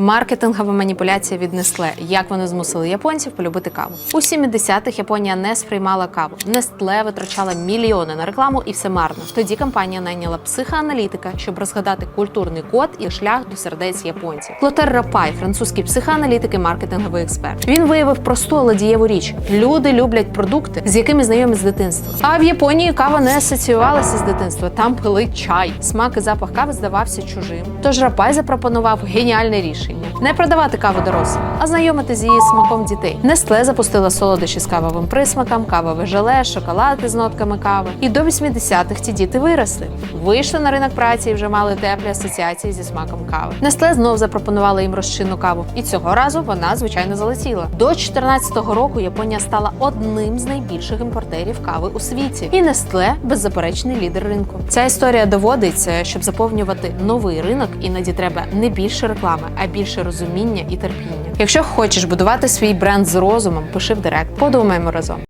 Маркетингова маніпуляція від. Як вони змусили японців полюбити каву. У 70-х Японія не сприймала каву. Nestle витрачала мільйони на рекламу і все марно. Тоді компанія найняла психоаналітика, щоб розгадати культурний код і шлях до сердець японців. Клотер Рапай, французький психоаналітик і маркетинговий експерт. Він виявив просту, але дієву річ: люди люблять продукти, з якими знайомі з дитинства. А в Японії кава не асоціювалася з дитинства. Там пили чай. Смак і запах кави здавався чужим. Тож Рапай запропонував геніальне рішення: не продавати каву дорослим, а знайомити з її смаком дітей. Нестле запустила солодощі з кавовим присмаком, кавове желе, шоколад із нотками кави. І до 80-х ці діти виросли. Вийшли на ринок праці і вже мали теплі асоціації зі смаком кави. Нестле знов запропонувала їм розчинну каву, і цього разу вона звичайно залетіла. До 2014 року Японія стала одним з найбільших імпортерів кави у світі. І Нестле беззаперечний лідер ринку. Ця історія доводить, е, щоб заповнювати новий ринок, іноді треба не більше реклами, а більше розуміння і терпіння. Якщо хочеш будувати свій бренд з розумом, пиши в директ. Подумаємо разом.